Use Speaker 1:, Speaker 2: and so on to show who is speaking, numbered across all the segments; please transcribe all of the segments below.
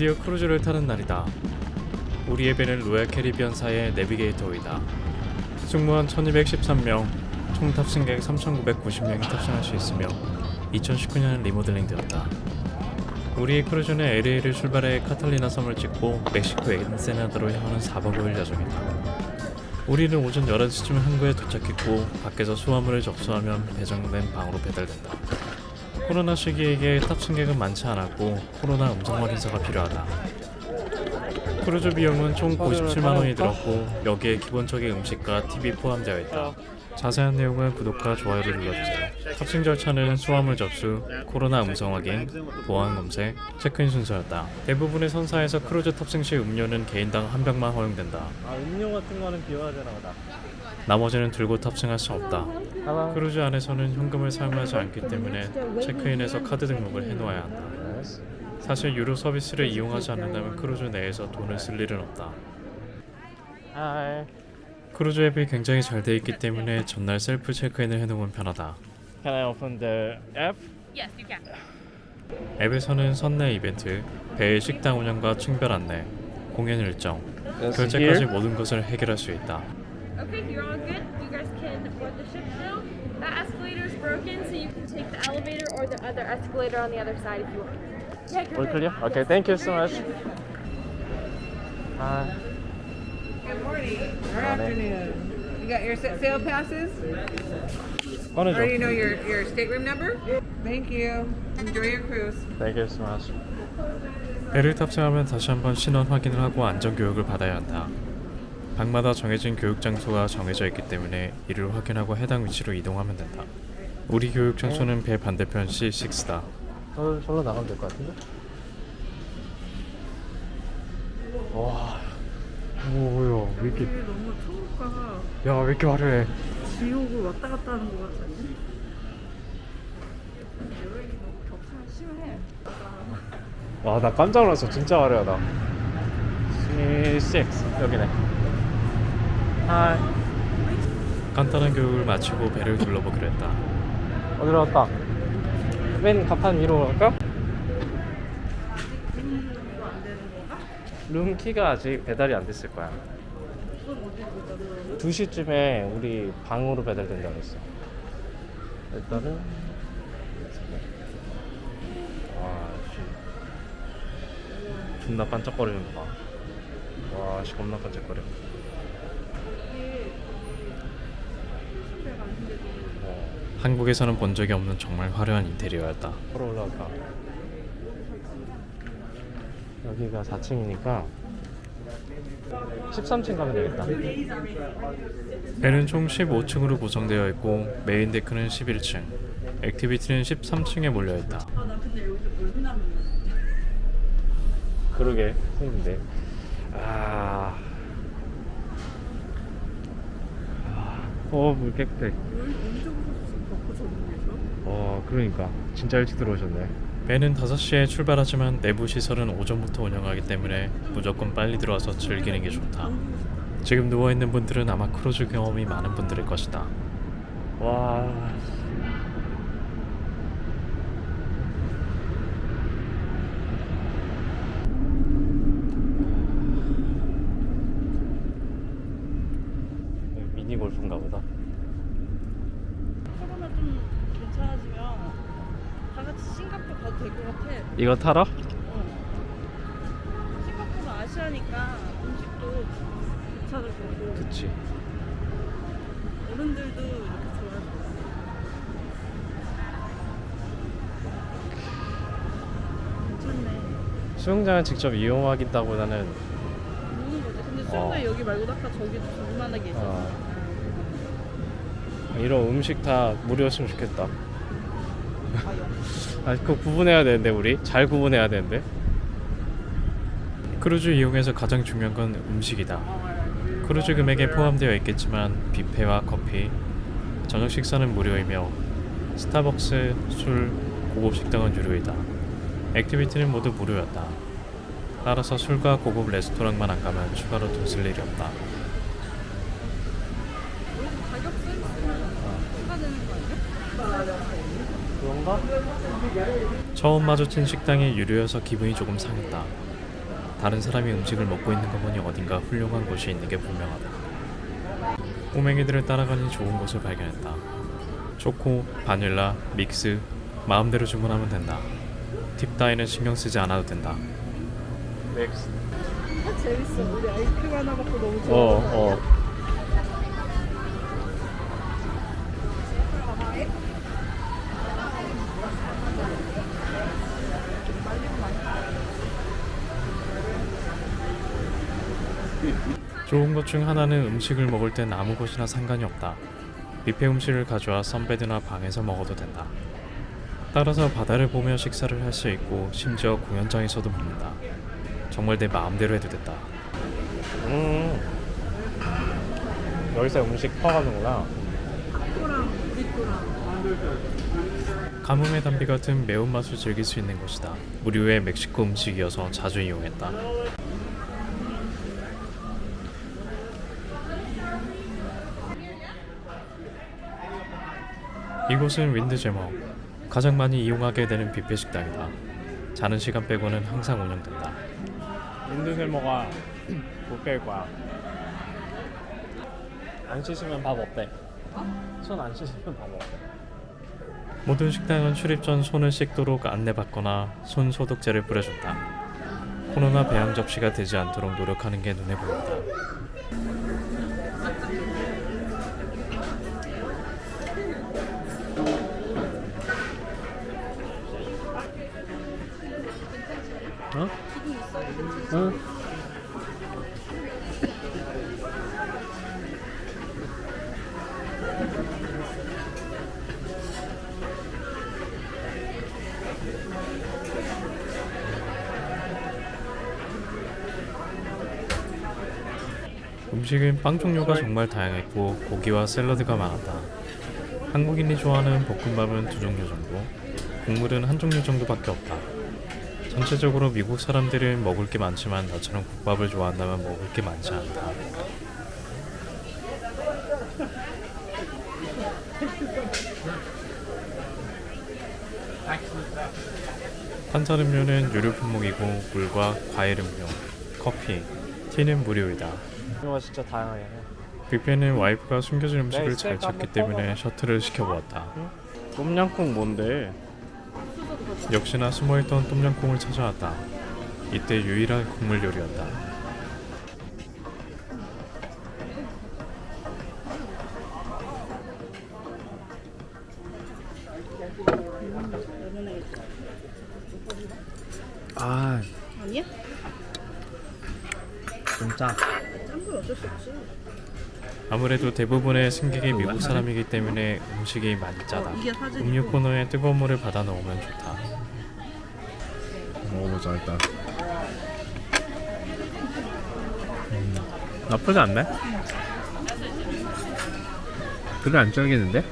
Speaker 1: 드디어 크루즈를 타는 날이다. 우리의 배는 로얄 캐리비안사의 내비게이터이다. 승무원 1213명, 총 탑승객 3990명이 탑승할 수 있으며 2019년 리모델링 되었다. 우리의 크루즈는 LA를 출발해 카탈리나 섬을 찍고 멕시코 엔세나다로 향하는 4박 5일 여정이다. 우리는 오전 11시쯤 항구에 도착했고 밖에서 수화물을 접수하면 배정된 방으로 배달된다. 코로나 시기에 탑승객은 많지 않았고 코로나 음성 확인서가 필요하다. 크루즈 비용은 총 97만 원이 들었고 여기에 기본적인 음식과 팁이 포함되어 있다. 자세한 내용은 구독과 좋아요를 눌러주세요. 탑승 절차는 수화물 접수, 코로나 음성 확인, 보안 검색, 체크인 순서였다. 대부분의 선사에서 크루즈 탑승 시 음료는 개인당 한 병만 허용된다.
Speaker 2: 아 음료 같은 거는 비워야 되나 보다.
Speaker 1: 나머지는 들고 탑승할 수 없다. 크루즈 안에서는 현금을 사용하지 않기 때문에 체크인에서 카드 등록을 해놓아야 한다. 사실 유료 서비스를 이용하지 않는다면 크루즈 내에서 돈을 쓸 일은 없다. 크루즈 앱이 굉장히 잘 돼 있기 때문에 전날 셀프 체크인을 해놓으면 편하다.
Speaker 2: Can I open the app?
Speaker 3: Yes, you can.
Speaker 1: 앱에서는 선내 이벤트, 배의 식당 운영과 층별 안내, 공연 일정, 결제까지. 모든 것을 해결할 수 있다.
Speaker 3: Okay, you're all good. Broken, so you can take the elevator or the other escalator on the other side if you want. Yeah,
Speaker 2: All clear? Okay, thank you so much. 아,
Speaker 4: Good morning or afternoon. You got your set sail passes?
Speaker 2: 꺼내줘.
Speaker 4: Or you know your, your stateroom number? Thank you. Enjoy your cruise.
Speaker 2: Thank you so much.
Speaker 1: 배를 탑승하면 다시 한번 신원 확인을 하고 안전 교육을 받아야 한다. 방마다 정해진 교육 장소가 정해져 있기 때문에 이를 확인하고 해당 위치로 이동하면 된다. 우리 교육 장소는 배 반대편 C6다.
Speaker 2: 저, 절로 나가면 될 것 같은데? 와, 뭐야, 왜 이렇게,
Speaker 4: 너무 초급가
Speaker 2: 야, 왜 이렇게 화려해?
Speaker 4: 지옥을 왔다 갔다 하는 것 같아. 여기 너무 격차 심해.
Speaker 2: 와, 나 깜짝 놀랐어. 진짜 화려하다. C6, 여기네. 하이.
Speaker 1: 간단한 교육을 마치고 배를 둘러보기로 했다.
Speaker 2: 어디로 갈까? 맨 가판 위로 갈까? 룸키가 아직 배달이 안 됐을 거야. 2시쯤에 우리 방으로 배달된다고 했어. 일단은 와, 씨. 존나 반짝거리는 거 봐. 와, 씨 겁나 반짝거려.
Speaker 1: 한국에서는 본 적이 없는 정말 화려한 인테리어였다.
Speaker 2: 바로 올라갈까? 여기가 4층이니까 13층 가면 되겠다.
Speaker 1: 배는 총 15층으로 구성되어 있고 메인 데크는 11층, 액티비티는 13층에 몰려 있다.
Speaker 2: 그러게 생긴데. 아. 어, 물 깨끗해. 어, 그러니까 진짜 일찍 들어오셨네.
Speaker 1: 배는 5시에 출발하지만 내부 시설은 오전부터 운영하기 때문에 무조건 빨리 들어와서 즐기는 게 좋다. 지금 누워있는 분들은 아마 크루즈 경험이 많은 분들일 것이다.
Speaker 2: 와. 미니 골프인가 보다.
Speaker 4: 코로나 좀 괜찮아지면 다 같이 싱가포르 가도 될 것 같아.
Speaker 2: 이거 타러?
Speaker 4: 싱가포르 아시아니까 음식도 괜찮을 거고
Speaker 2: 그치.
Speaker 4: 어른들도 이렇게 좋아할 것 같아. 괜찮네.
Speaker 2: 수영장을 직접 이용하겠다보다는
Speaker 4: 모르는 거지. 근데 수영장
Speaker 2: 어.
Speaker 4: 여기 말고 아까 저기도 조그만하게 있었어.
Speaker 2: 어, 이런 음식 다 무료였으면 좋겠다. 아, 그거 구분해야 되는데 우리 잘 구분해야 되는데.
Speaker 1: 크루즈 이용에서 가장 중요한 건 음식이다. 크루즈 금액에 포함되어 있겠지만 뷔페와 커피, 저녁 식사는 무료이며 스타벅스, 술, 고급 식당은 유료이다. 액티비티는 모두 무료였다. 따라서 술과 고급 레스토랑만 안 가면 추가로 돈 쓸 일이 없다.
Speaker 4: 가격 세있으면 추가되는 거 아니야?
Speaker 2: 그런가?
Speaker 1: 처음 마주친 식당이 유료여서 기분이 조금 상했다. 다른 사람이 음식을 먹고 있는 거 보니 어딘가 훌륭한 곳이 있는 게 분명하다. 꼬맹이들을 따라가니 좋은 곳을 발견했다. 초코, 바닐라, 믹스 마음대로 주문하면 된다. 팁 따위는 신경 쓰지 않아도 된다. 믹스.
Speaker 4: 재밌어. 우리 아이스크림 하나 먹고 너무 좋아.
Speaker 1: 어, 어. 좋은 것 중 하나는 음식을 먹을 땐 아무 곳이나 상관이 없다. 뷔페 음식을 가져와 선베드나 방에서 먹어도 된다. 따라서 바다를 보며 식사를 할 수 있고 심지어 공연장에서도 먹는다. 정말 내 마음대로 해도 됐다. 음. 여기서 음식 퍼가는구나. 가뭄의 담비 같은 매운맛을 즐길 수 있는 곳이다. 무료의 멕시코 음식이어서 자주 이용했다. 이곳은 윈드제머. 가장 많이 이용하게 되는 뷔페 식당이다. 자는 시간 빼고는 항상 운영된다. 윈드제머가 뷔페일 거야. 안 씻으면 밥 없대. 손안 씻으면 밥 없대. 모든 식당은 출입 전 손을 씻도록 안내받거나 손 소독제를 뿌려준다. 코로나 배양 접시가 되지 않도록 노력하는 게 눈에 보인다. 어? 응. 음식은 빵 종류가 정말 다양했고 고기와 샐러드가 많았다. 한국인이 좋아하는 볶음밥은 두 종류 정도, 국물은 한 종류 정도밖에 없다. 전체적으로 미국 사람들은 먹을 게 많지만 나처럼 국밥을 좋아한다면 먹을 게 많지 않다. 탄산 음료는 유료 품목이고 물과 과일 음료, 커피, 티는 무료이다.
Speaker 2: 이거 진짜 다양하게 해.
Speaker 1: 뷔페는 와이프가 숨겨진 음식을
Speaker 2: 네,
Speaker 1: 잘 찾기 때문에 셔틀을 시켜보았다. 똠양꿍 뭔데? 역시나 숨어있던 똠양꿍을 찾아왔다. 이때 유일한 국물 요리였다.
Speaker 2: 아
Speaker 4: 아니야?
Speaker 2: 진짜
Speaker 4: 짠건 어쩔 수 없지.
Speaker 1: 아무래도 대부분의 승객이 미국 사람이기 때문에 음식이 많이 짜다.
Speaker 4: 이게 사진이고.
Speaker 1: 음료 코너에 뜨거운 물을 받아 넣으면 좋다.
Speaker 5: 먹어보자 일단 음, 나쁘지 않네 그래 안 쩔겠는데?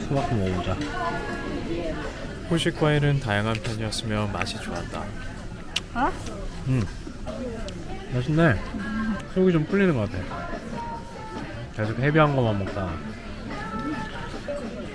Speaker 5: 수박 먹어보자
Speaker 1: 후식 과일은 다양한 편이었으며 맛이 좋았다.
Speaker 5: 음 맛있네 속이 좀 풀리는 것 같아 계속 헤비한 것만 먹다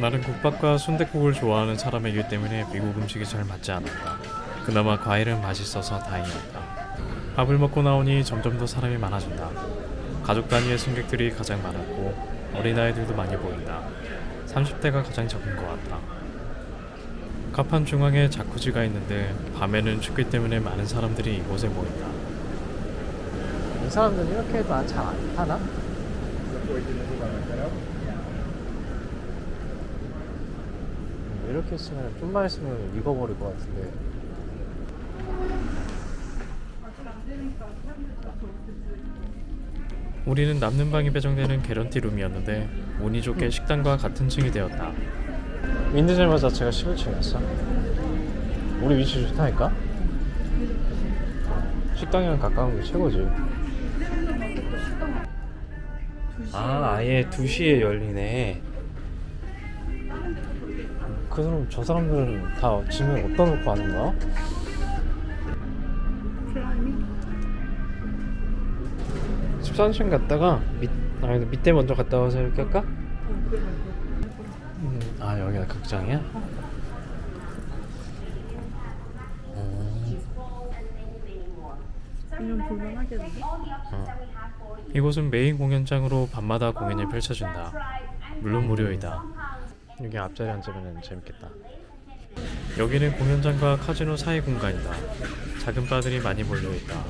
Speaker 1: 나는 국밥과 순댓국을 좋아하는 사람이기 때문에 미국 음식이 잘 맞지 않았다. 그나마 과일은 맛있어서 다행이었다. 밥을 먹고 나오니 점점 더 사람이 많아진다. 가족 단위의 승객들이 가장 많았고 어린아이들도 많이 보인다. 30대가 가장 적은 것 같다. 가판 중앙에 자쿠지가 있는데 밤에는 춥기 때문에 많은 사람들이 이곳에 모인다.
Speaker 2: 이 사람들은 이렇게 해도 잘안 타나? 이렇게 있으면 좀만 있으면 익어버릴 것 같은데
Speaker 1: 우리는 남는 방이 배정되는 개런티 룸이었는데 운이 좋게 식당과 같은 층이 되었다.
Speaker 2: 윈드젤마 자체가 11층이었어 우리 위치 좋다니까? 식당이랑 가까운 게 최고지 아 아예 2시에 열리네 그 사람 저 사람들은 다 짐을 어디다 놓고 하는 거야? 집 13층 갔다가 밑, 아 밑에 먼저 갔다 와서 이렇게 할까? 음, 아 여기가 극장이야? 어.
Speaker 4: 그냥 볼만하겠는데?
Speaker 1: 이곳은 메인 공연장으로 밤마다 공연을 펼쳐준다. 물론 무료이다.
Speaker 2: 여기 앞자리 앉으면 재밌겠다.
Speaker 1: 여기는 공연장과 카지노 사이 공간이다. 작은 바들이 많이 몰려있다.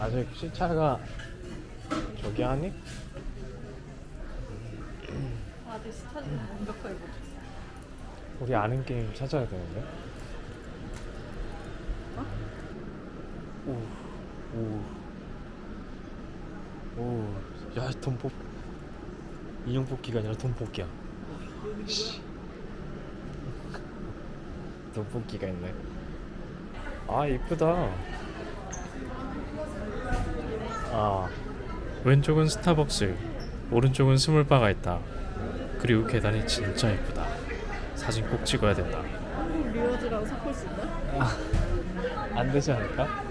Speaker 2: 아직 시차가 저기 하니?
Speaker 4: 아직 스타는 완벽하게 못
Speaker 2: 우리 아는 게임 찾아야 되는데. 오, 오, 오, 야, 돈 뽑. 인형 뽑기가 아니라 돈 뽑기야. 씨. 돈 뽑기가 있네. 아, 이쁘다. 아,
Speaker 1: 왼쪽은 스타벅스, 오른쪽은 스물바가 있다. 그리고 계단이 진짜 예쁘다. 사진 꼭 찍어야 된다.
Speaker 4: 한국 리워즈랑 섞을 수 있나?
Speaker 2: 안 되지 않을까?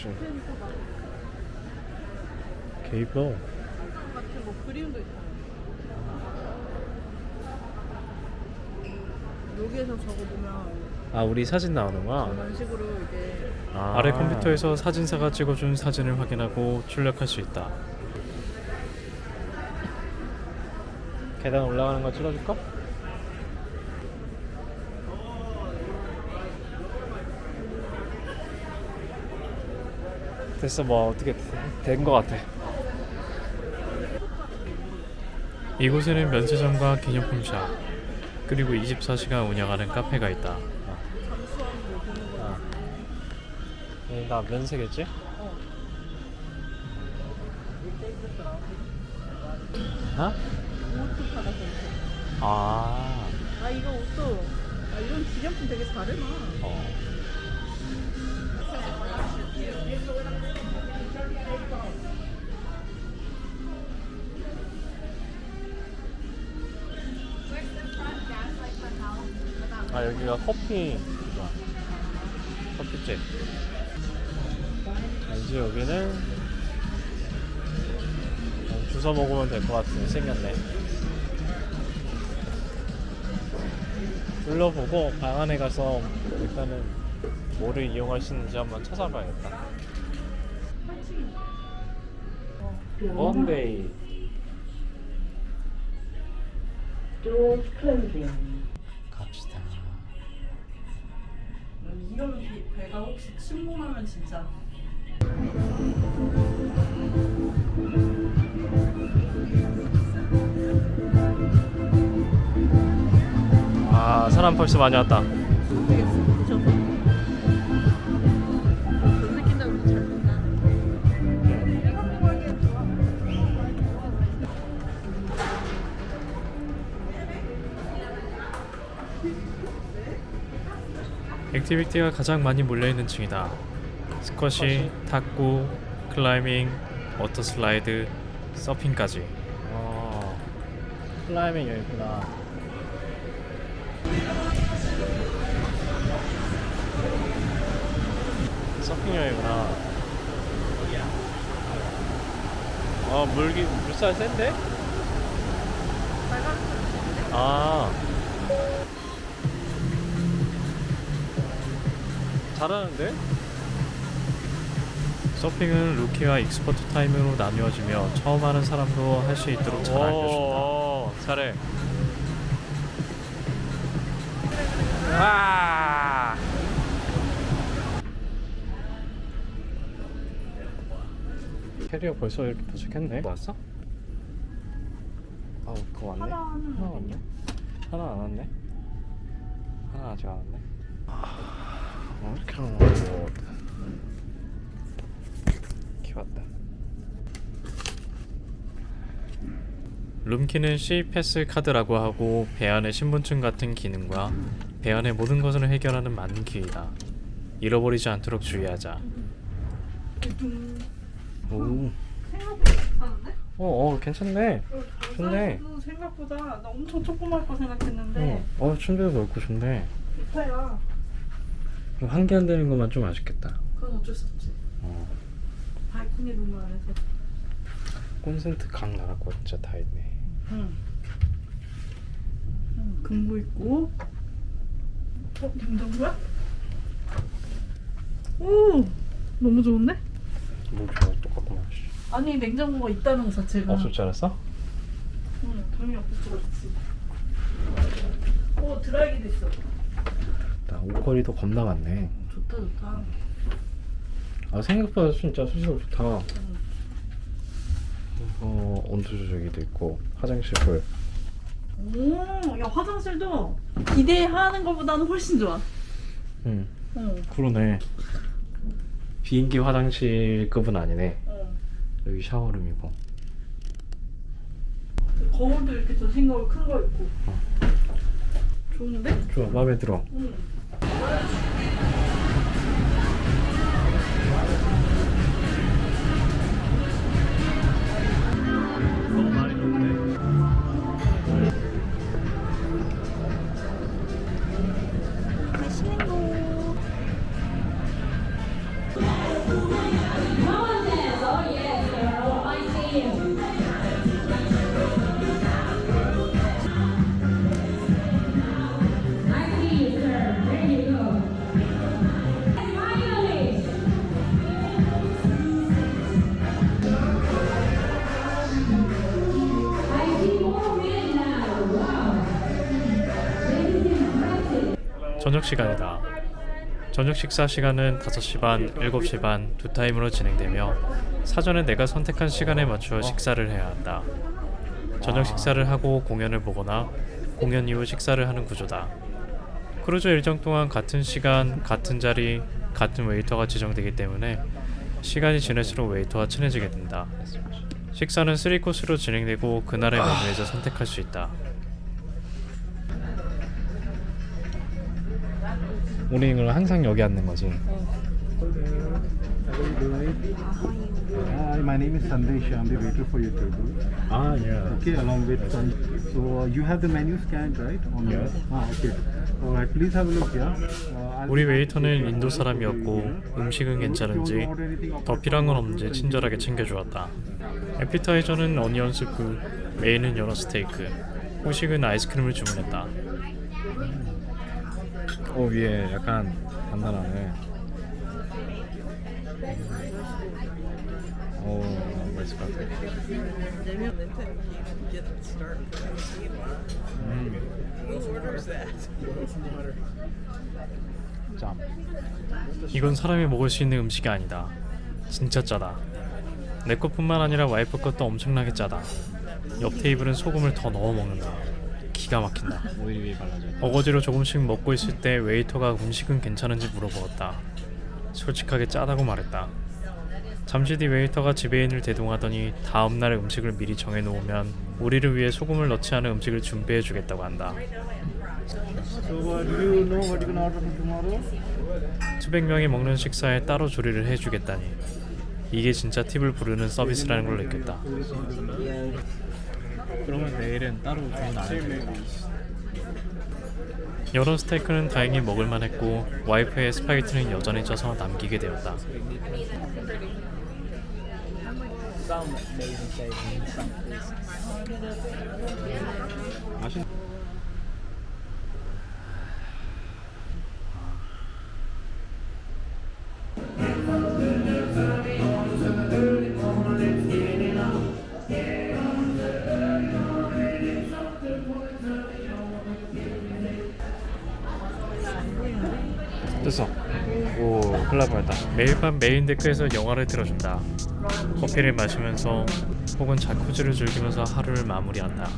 Speaker 2: 씨. 개 이뻐.
Speaker 4: 같은 뭐 그림도 있다. 여기에서 적어보면
Speaker 2: 아, 우리 사진 나오는 거야?
Speaker 4: 이런 식으로 이제
Speaker 2: 아.
Speaker 1: 아래 컴퓨터에서 사진사가 찍어준 사진을 확인하고 출력할 수 있다.
Speaker 2: 계단 올라가는 거 찍어줄까? 됐어, 뭐 어떻게 된거 같아.
Speaker 1: 이곳에는 면세점과 기념품샵, 그리고 24시간 운영하는 카페가 있다.
Speaker 2: 아. 예, 나 면세겠지? 어?
Speaker 4: 옷도 아.
Speaker 2: 아
Speaker 4: 이거 옷도 아 이런 기념품 되게 잘해놔.
Speaker 2: 어. 아 여기가 커피 그거. 커피집 아, 이제 여기는 주워 먹으면 될 것 같은 생겼네 둘러보고 방 안에 가서 일단은 뭐를 있는지 한번 찾아봐야겠다. 원데이
Speaker 6: Doors closing.
Speaker 2: 갑시다.
Speaker 4: 이런 비- 배가 혹시 침몰하면 진짜
Speaker 2: 아 사람 벌써 많이 왔다.
Speaker 1: 액티비티가 가장 많이 몰려있는 층이다. 스쿼시, 탁구, 클라이밍, 워터 슬라이드, 서핑까지.
Speaker 2: 어 클라이밍 여기 있구나. 서핑 여기구나. 아 물기 물살 센데? 아 잘하는데?
Speaker 1: 서핑은 루키와 익스퍼트 타임으로 나뉘어지며 처음 하는 사람도 할 수 있도록 잘 알려준다.
Speaker 2: 오, 잘해. 와. 캐리어 벌써 이렇게 도착했네. 왔어? 아우 그거 왔네. 하나 하나 왔네. 하나 안 왔네. 하나 아직 안 이렇게 왔다.
Speaker 1: 룸키는 C 패스 카드라고 하고 배 안의 신분증 같은 기능과 배 안의 모든 것을 해결하는 많은 기회이다. 잃어버리지 않도록 주의하자.
Speaker 2: 오. 어, 어, 괜찮네. 좋네.
Speaker 4: 사이즈도 생각보다 나 엄청 조그말 거 생각했는데
Speaker 2: 어, 어, 침대도 넓고 좋네.
Speaker 4: 좋다야.
Speaker 2: 한개 안 되는 것만 좀 아쉽겠다.
Speaker 4: 그건 어쩔 수 없지.
Speaker 2: 어.
Speaker 4: 발코니 룸 안에서.
Speaker 2: 콘센트 각 나갔고 진짜 다 있네.
Speaker 4: 응. 응.
Speaker 7: 금고 있고. 어, 냉장고야? 오, 너무 좋은데?
Speaker 2: 뭐 좋아 똑같구만
Speaker 7: 아니 냉장고가 있다는 것 자체가.
Speaker 2: 없을 줄 알았어?
Speaker 7: 응, 당연히 없을 줄 알았지. 오, 드라이기도 있어.
Speaker 2: 나 옷걸이도 겁나 많네
Speaker 7: 좋다, 좋다.
Speaker 2: 아 생각보다 진짜 수시가 좋다 어 온도 조절기도 있고 화장실 불
Speaker 7: 오, 야 화장실도 기대하는 것보다는 훨씬 좋아.
Speaker 2: 응.
Speaker 7: 응,
Speaker 2: 그러네 비행기 화장실급은 아니네
Speaker 7: 응.
Speaker 2: 여기 샤워룸이고
Speaker 7: 거울도 이렇게 저 생각을 큰거 있고. 좋은데?
Speaker 2: 좋아 마음에 들어
Speaker 7: 응.
Speaker 1: Let's go. 시간이다. 저녁 식사 시간은 5시 반, 7시 반 두 타임으로 진행되며 사전에 내가 선택한 시간에 맞추어 식사를 해야 한다. 저녁 식사를 하고 공연을 보거나 공연 이후 식사를 하는 구조다. 크루즈 일정 동안 같은 시간, 같은 자리, 같은 웨이터가 지정되기 때문에 시간이 지날수록 웨이터와 친해지게 된다. 식사는 3코스로 진행되고 그날의 메뉴에서 선택할 수 있다.
Speaker 2: 그럼 항상 여기 앉는 거지
Speaker 8: Hi, my name is Sandesh. I'm the waiter for your table.
Speaker 2: 아 예.
Speaker 8: Okay, along with some. So uh, you have the menu scanned, right? On your- Ah, okay. All right. Please have a look here. Uh, I'll
Speaker 1: 우리 웨이터는 인도 사람이었고 음식은 괜찮은지 더 필요한 건 없는지 친절하게 챙겨주었다. 에피타이저는 어니언 스프, 메인은 연어 스테이크, 후식은 아이스크림을 주문했다.
Speaker 2: 어 위에 약간 단단하네 오 맛있을 것 같아 음. 짬
Speaker 1: 이건 사람이 먹을 수 있는 음식이 아니다. 진짜 짜다. 내 것뿐만 아니라 와이프 것도 엄청나게 짜다. 옆 테이블은 소금을 더 넣어 먹는다. 기가 막힌다.
Speaker 2: 오일 위에 발라져
Speaker 1: 어거지로 조금씩 먹고 있을 때 웨이터가 음식은 괜찮은지 물어보았다. 솔직하게 짜다고 말했다. 잠시 뒤 웨이터가 지배인을 대동하더니 다음 날 음식을 미리 정해놓으면 우리를 위해 소금을 넣지 않은 음식을 준비해주겠다고 한다. 수백 명이 먹는 식사에 따로 조리를 해주겠다니 이게 진짜 팁을 부르는 서비스라는 걸 느꼈다.
Speaker 2: 그러면 내일은 따로 주문 안 해도 돼
Speaker 1: 여러 스테이크는 다행히 먹을만 했고 와이프의 스파게티는 여전히 쪄서 남기게 되었다.
Speaker 2: 맛있
Speaker 1: 매일 밤 메인 데크에서 영화를 틀어준다. 커피를 마시면서 혹은 자쿠지를 즐기면서 하루를 마무리한다.